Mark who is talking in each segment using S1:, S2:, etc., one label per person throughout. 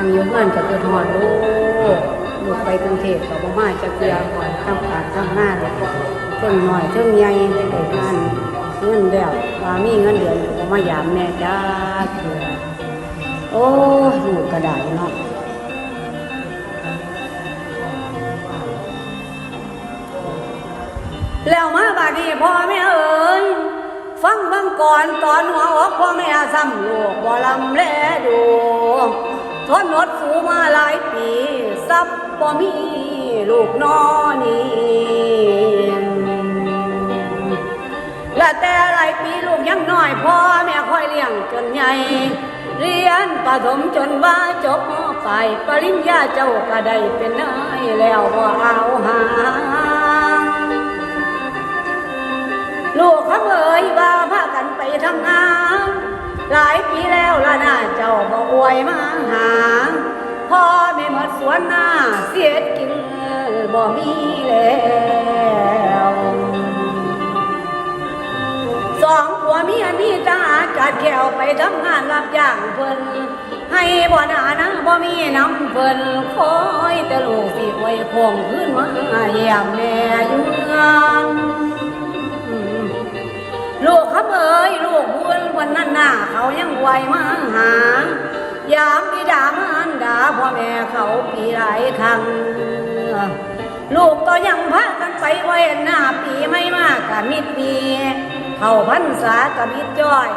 S1: นั่งอยู่เพื่อนกับคือหอดลูกลูกไปกรุงเทพกับบ่มาจะเกลียก่อนทำการทำงานเพิ่งหน่อยเพิ่งใหญ่ไปเด็กงานเงินเดียวว่ามีเงินเดือนก็บ่มายามแม่จ้าเถื่อโอ้ยลูกกระไดเนาะแล้วมาบาดนีพ่อแม่เอ๋ยฟังบังก่อนตอนหัวอกพ่อแม่ซ้ำลูกบ่ลำแลดู ทนอดสูมาหลายปีซับบ่มีลูกนอนี่และแต่หลายปีลูกยังน้อยพ่อแม่คอยเลี้ยงจนใหญ่เรียนประถมจนว่าจบมปลายปริญญาเจ้าก็ได้เป็นนายแล้วบ่เอาหาลูกเขาเอ่ยว่าพากันไปทำงาน หลายปีแล้วละน่าเจ้าบ่อวยมา สวนหน้าเสียดกินบ่มีแล้วสองผัวเมียมีตาจัดแก้วไปทำงานรับจ้างเพิ่นให้บ่หนานะบ่มีน้ำเพิ่นคอยแต่ลูกสิไว้คงขึ้นมาเยี่ยมแม่อยู่งานลูกเขาเอ่ยลูกบุญวันนั้นหน้าเขายังไหวมาหายาม บิดามารดาพ่อแม่เขาปีหลายครั้งลูกก็ยังพากันไปไว้หน้าปีไม่มากกะมิดปีเข้าพรรษากะมิดจ้อย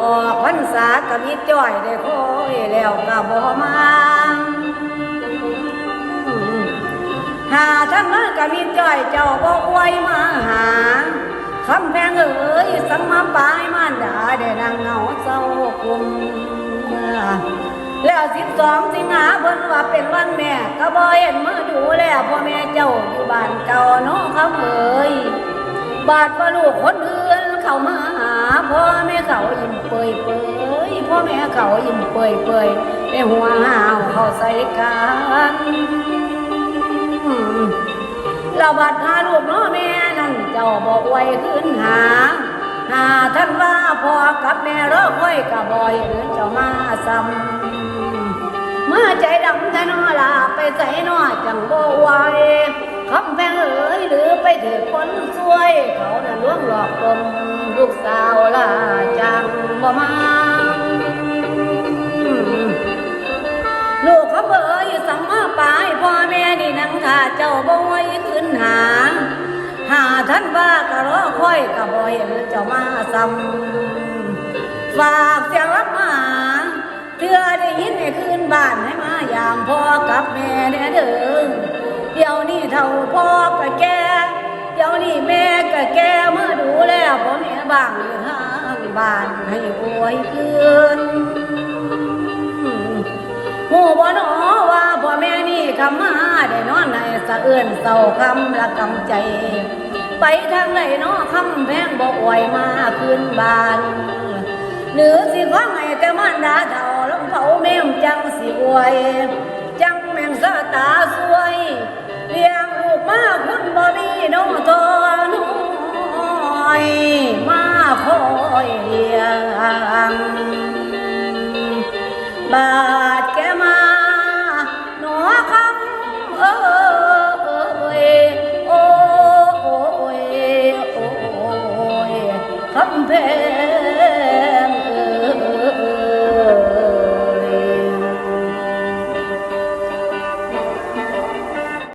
S1: ออกพรรษากะมิดจ้อยได้คอยแล้วก็บ่มาหาท่านมากะมีจ้อยเจ้าบ่อวยมาหาคำแพงเอ๋ยสังมาปลายมานดาได้นางเงาเศร้าคุม แล้วสิบสองสิงหาเพิ่นว่าเป็นวันแม่ก็บ่เห็นมาดูแลพ่อแม่เจ้าอยู่บ้านเก่าเนาะคำเอ๋ยบาดว่าลูกคนอื่นเข้ามาหาพ่อแม่เขายิ้มเปยเปยพ่อแม่เขายิ้มเปยเปยในหัวหาวเขาใส่กันเราบัดหาลูกน้อแม่นั่นเจ้าบอกไว้ขึ้นหา ม่รอคอยกับอยหรือเจ้ามาซ้ำเมื่อใจดำแต่นอลาไปใส่นอจังบ่ไหวคำแพงเอ๋ยหรือไปถือคนสวย เขาน่ะลวงหลอกกลมลูกสาวลาจังบ่มาลูกเขาเบยสังมาปายพ่อแม่นี่นังท่าเจ้าบ่อยขึ้นหาหาท่านว่ากะรอคอยกะบ่อยหรือเจ้ามาซ้ำ ฝากเสียงรับมาเพื่อได้ยินให้คืนบ้านให้มายามพ่อกับแม่แน่เด้อเดี๋ยวนี้เท่าพ่อกะแกเดี๋ยวนี้แม่กะแกเมื่อดูแลพ่อแม่บ้างอยู่ทางบ้านให้อวยคืนหูบ่หนอว่าพ่อแม่นี่คำมาได้นอนในสะเอื่นเศร้าคำละกำใจ ไปทางไหนนาะคำแพงบอกไหวมาคืนบาน หรือสิขอให้แต่มันดาเท่าลงเผาแม่งจังสิอวย จังแม่งสะตาสวยเลี้ยงลูกมาคุณบ่มีน้องทอน้อยมาคอยเลี้ยงบา